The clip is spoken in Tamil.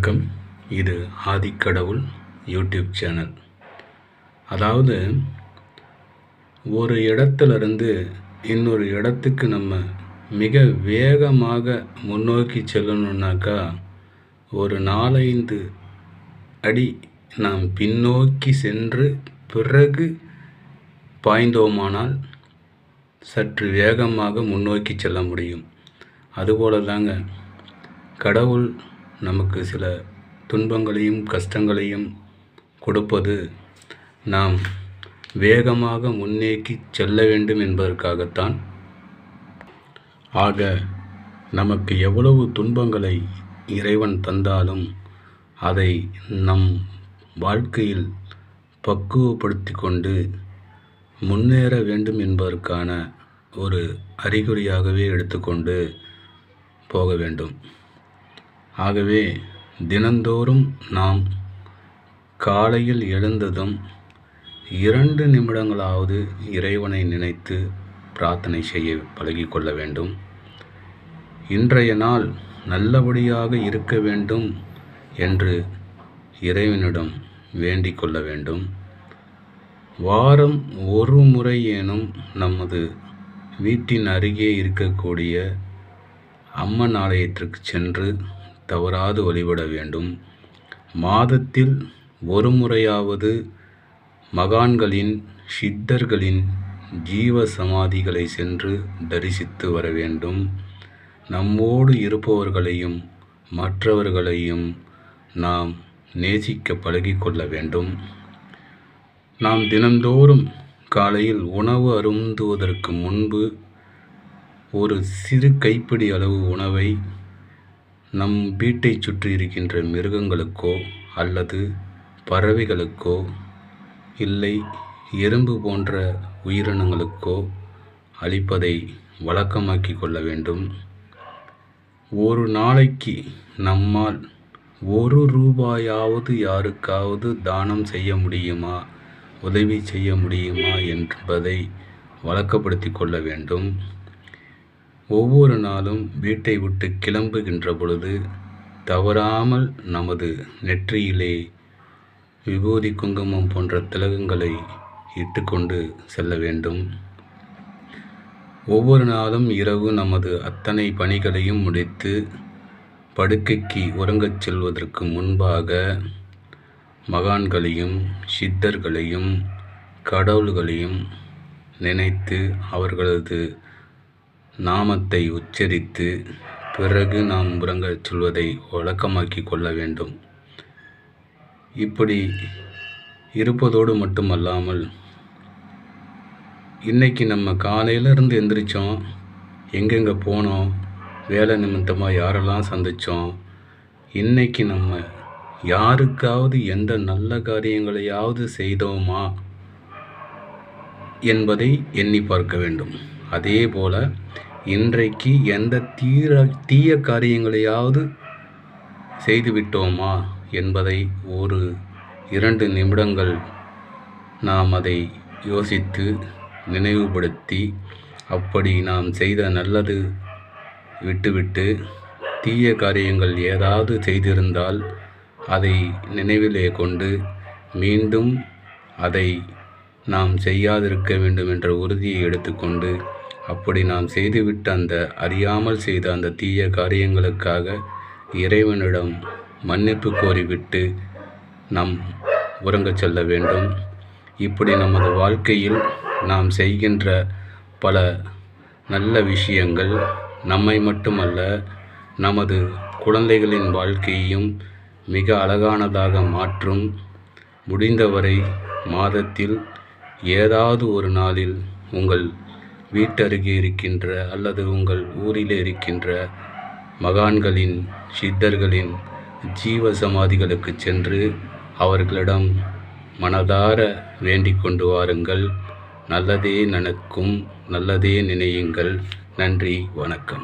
வணக்கம். இது ஆதிக்கடவுள் யூடியூப் சேனல். அதாவது ஒரு இடத்துலேருந்து இன்னொரு இடத்துக்கு நம்ம மிக வேகமாக முன்னோக்கி செல்லணுன்னாக்கா ஒரு நாலைந்து அடி நாம் பின்னோக்கி சென்று பிறகு பாய்ந்தோமானால் சற்று வேகமாக முன்னோக்கி செல்ல முடியும். அதுபோல தாங்க கடவுள் நமக்கு சில துன்பங்களையும் கஷ்டங்களையும் கொடுப்பது நாம் வேகமாக முன்னேக்கி செல்ல வேண்டும் என்பதற்காகத்தான். ஆக நமக்கு எவ்வளவு துன்பங்களை இறைவன் தந்தாலும் அதை நம் வாழ்க்கையில் பக்குவப்படுத்தி கொண்டு முன்னேற வேண்டும் என்பதற்கான ஒரு அறிகுறியாகவே எடுத்துக்கொண்டு போக வேண்டும். ஆகவே தினந்தோறும் நாம் காலையில் எழுந்ததும் இரண்டு நிமிடங்களாவது இறைவனை நினைத்து பிரார்த்தனை செய்ய பழகிக்கொள்ள வேண்டும். இன்றைய நாள் நல்லபடியாக இருக்க வேண்டும் என்று இறைவனிடம் வேண்டிக் கொள்ள வேண்டும். வாரம் ஒரு முறையேனும் நமது வீட்டின் அருகே இருக்கக்கூடிய அம்மன் ஆலயத்திற்கு சென்று தவறாது வழிபட வேண்டும். மாதத்தில் ஒரு முறையாவது மகான்களின் சித்தர்களின் ஜீவ சமாதிகளை சென்று தரிசித்து வர வேண்டும். நம்மோடு இருப்பவர்களையும் மற்றவர்களையும் நாம் நேசிக்க பழகிக்கொள்ள வேண்டும். நாம் தினந்தோறும் காலையில் உணவு அருந்துவதற்கு முன்பு ஒரு சிறு கைப்பிடி அளவு உணவை நம் வீட்டை சுற்றி இருக்கின்ற மிருகங்களுக்கோ அல்லது பறவைகளுக்கோ இல்லை எறும்பு போன்ற உயிரினங்களுக்கோ அளிப்பதை வழக்கமாக்கி கொள்ள வேண்டும். ஒரு நாளைக்கு நம்மால் ஒரு ரூபாயாவது யாருக்காவது தானம் செய்ய முடியுமா உதவி செய்ய முடியுமா என்பதை வழக்கப்படுத்தி கொள்ள வேண்டும். ஒவ்வொரு நாளும் வீட்டை விட்டு கிளம்புகின்ற பொழுது தவறாமல் நமது நெற்றியிலே விபூதி குங்குமம் போன்ற திலகங்களை இட்டுக்கொண்டு செல்ல வேண்டும். ஒவ்வொரு நாளும் இரவு நமது அத்தனை பணிகளையும் முடித்து படுக்கைக்கு உறங்கச் செல்வதற்கு முன்பாக மகான்களையும் சித்தர்களையும் கடவுள்களையும் நினைத்து அவர்களது நாமத்தை உச்சரித்து பிறகு நாம் உறங்கச் சொல்வதை வழக்கமாக்கி கொள்ள வேண்டும். இப்படி இருப்பதோடு மட்டுமல்லாமல் இன்றைக்கி நம்ம காலையிலேருந்து எந்திரிச்சோம் எங்கெங்கே போனோம் வேலை நிமித்தமாக யாரெல்லாம் சந்தித்தோம் இன்றைக்கி நம்ம யாருக்காவது எந்த நல்ல காரியங்களையாவது செய்தோமா என்பதை எண்ணி பார்க்க வேண்டும். அதே போல் இன்றைக்கு எந்த தீர தீய காரியங்களையாவது செய்துவிட்டோமா என்பதை ஒரு இரண்டு நிமிடங்கள் நாம் அதை யோசித்து நினைவுபடுத்தி அப்படி நாம் செய்த நல்லது விட்டுவிட்டு தீய காரியங்கள் ஏதாவது செய்திருந்தால் அதை நினைவிலே கொண்டு மீண்டும் அதை நாம் செய்யாதிருக்க வேண்டும் என்ற உறுதியை எடுத்துக்கொண்டு அப்படி நாம் செய்துவிட்ட அந்த அறியாமல் செய்த அந்த தீய காரியங்களுக்காக இறைவனிடம் மன்னிப்பு கோரிவிட்டு நாம் உறங்கச் செல்ல வேண்டும். இப்படி நமது வாழ்க்கையில் நாம் செய்கின்ற பல நல்ல விஷயங்கள் நம்மை மட்டுமல்ல நமது குழந்தைகளின் வாழ்க்கையையும் மிக அழகானதாக மாற்றும். முடிந்தவரை மாதத்தில் ஏதாவது ஒரு நாளில் உங்கள் வீட்டருகே இருக்கின்ற அல்லது உங்கள் ஊரிலே இருக்கின்ற மகான்களின் சித்தர்களின் ஜீவ சமாதிகளுக்கு சென்று அவர்களிடம் மனதார வேண்டிக் கொண்டு வாருங்கள். நல்லதே நடக்கும் நல்லதே நினையுங்கள். நன்றி வணக்கம்.